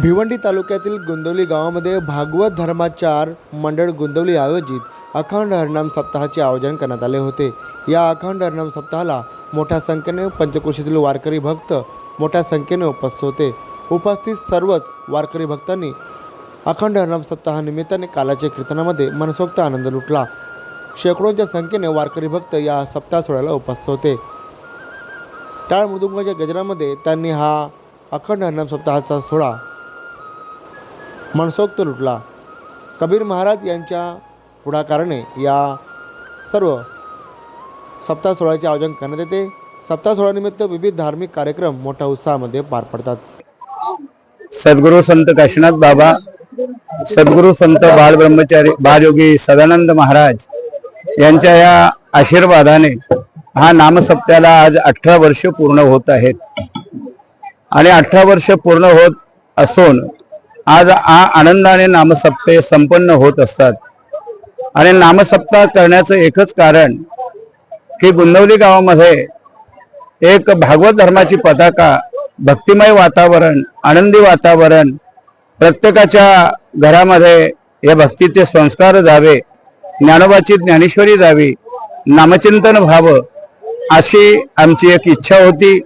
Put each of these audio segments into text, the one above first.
भिवंडी तालुक्यातील गोंदवली गावामध्ये भागवत धर्माचार मंडळ गोंदवली आयोजित अखंड हरनाम सप्ताहाचे आयोजन करण्यात आले होते. या अखंड हरनाम सप्ताहाला मोठ्या संख्येने पंचक्रोशीतील वारकरी भक्त मोठ्या संख्येने उपस्थित होते. उपस्थित सर्वच वारकरी भक्तांनी अखंड हरनाम सप्ताहानिमित्ताने कालाच्या कीर्तनामध्ये मनसोक्त आनंद लुटला. शेकडोंच्या संख्येने वारकरी भक्त या सप्ताह सोहळ्याला उपस्थित होते. टाळ मृदुंगाच्या गजरामध्ये त्यांनी हा अखंड हरनाम सप्ताहाचा सोहळा मनसोक्त लुटला. कबीर महाराज यांच्या पुढाकाराने या सर्व सप्ताह सोहळ्याचे आयोजन करण्यात येते. सप्ताह सोहळ्यानिमित्त विविध धार्मिक कार्यक्रम मोठ्या उत्साहामध्ये पार पडतात. सद्गुरू संत काशीनाथ बाबा सद्गुरू संत बाळ ब्रह्मचारी बालयोगी सदानंद महाराज यांच्या या आशीर्वादाने हा नामसप्त्याला आज अठरा वर्ष पूर्ण होत आहेत. आणि अठरा वर्ष पूर्ण होत असून आज आ आनंदाने नामसप्ते संपन्न होत असतात. आणि नामसप्ताह करण्याचं एकच कारण की गुंदवली गावामध्ये एक भागवत धर्माची पताका भक्तिमय वातावरण आनंदी वातावरण प्रत्येकाच्या घरामध्ये या भक्तीचे संस्कार जावे ज्ञानोबाची ज्ञानेश्वरी जावी नामचिंतन व्हावं अशी आमची एक इच्छा होती.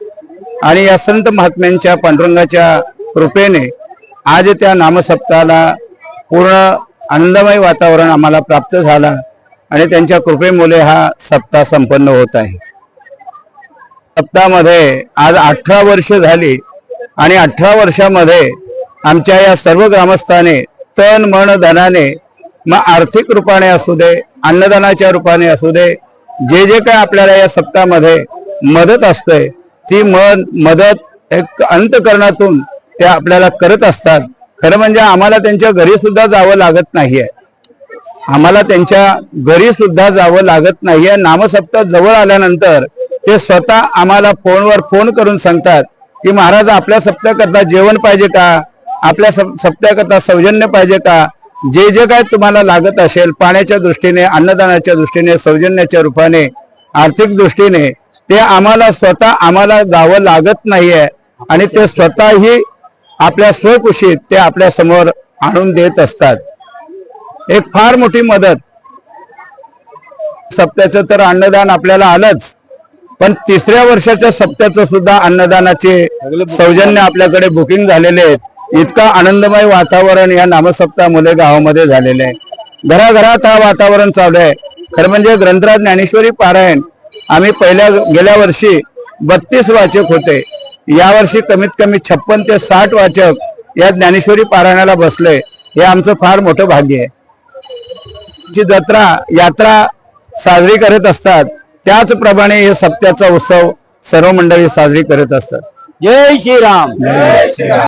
आणि या संत महात्म्यांच्या पांडुरंगाच्या कृपेने आज त्या नामसप्ताहाला पूर्ण आनंदमय वातावरण आम्हाला प्राप्त झाला आणि त्यांच्या कृपेमुळे हा सप्ताह संपन्न होत आहे. सप्ताहामध्ये आज अठरा वर्ष झाली आणि अठरा वर्षामध्ये आमच्या या सर्व ग्रामस्थाने तन मन धनाने मग आर्थिक रूपाने असू दे अन्नदानाच्या रूपाने असू दे जे जे काय आपल्याला या सप्ताहामध्ये मदत असते ती मन मदत एक अंतकरणातून ते आपल्याला करत असतात. खरं म्हणजे आम्हाला त्यांच्या घरी सुद्धा जावं लागत नाहीये. आम्हाला त्यांच्या घरी सुद्धा जावं लागत नाहीये. नामसप्ताह जवळ आल्यानंतर ते स्वतः आम्हाला फोनवर फोन करून सांगतात की महाराज आपल्या सप्त्याकरता जेवण पाहिजे का? आपल्या सप्त्याकरता सौजन्य पाहिजे का? जे जे काय तुम्हाला लागत असेल पाण्याच्या दृष्टीने अन्नदानाच्या दृष्टीने सौजन्याच्या रूपाने आर्थिक दृष्टीने ते आम्हाला स्वतः आम्हाला जावं लागत नाहीये. आणि ते स्वतःही आपल्या स्वकुशीत ते आपल्यासमोर आणून देत असतात. एक फार मोठी मदत. सप्त्याचं तर अन्नदान आपल्याला आलंच. पण तिसऱ्या वर्षाच्या सप्त्याचं सुद्धा अन्नदानाचे सौजन्य आपल्याकडे बुकिंग झालेले आहेत. इतका आनंदमय वातावरण या नामसप्ताहामुळे गावामध्ये झालेले आहे. घराघरात हा वातावरण चालू आहे. खरं म्हणजे ग्रंथराज ज्ञानेश्वरी पारायण आम्ही पहिल्या गेल्या वर्षी बत्तीस वाचक होते. यावर्षी कमीत कमी छप्पन ते साठ वाचक या ज्ञानेश्वरी पारायणाला बसले हे आमचं फार मोठं भाग्य आहे. ची जत्रा यात्रा साजरी करत असतात त्याचप्रमाणे हे सप्त्याचा उत्सव सर्व मंडळी साजरी करत असतात. जय श्रीराम.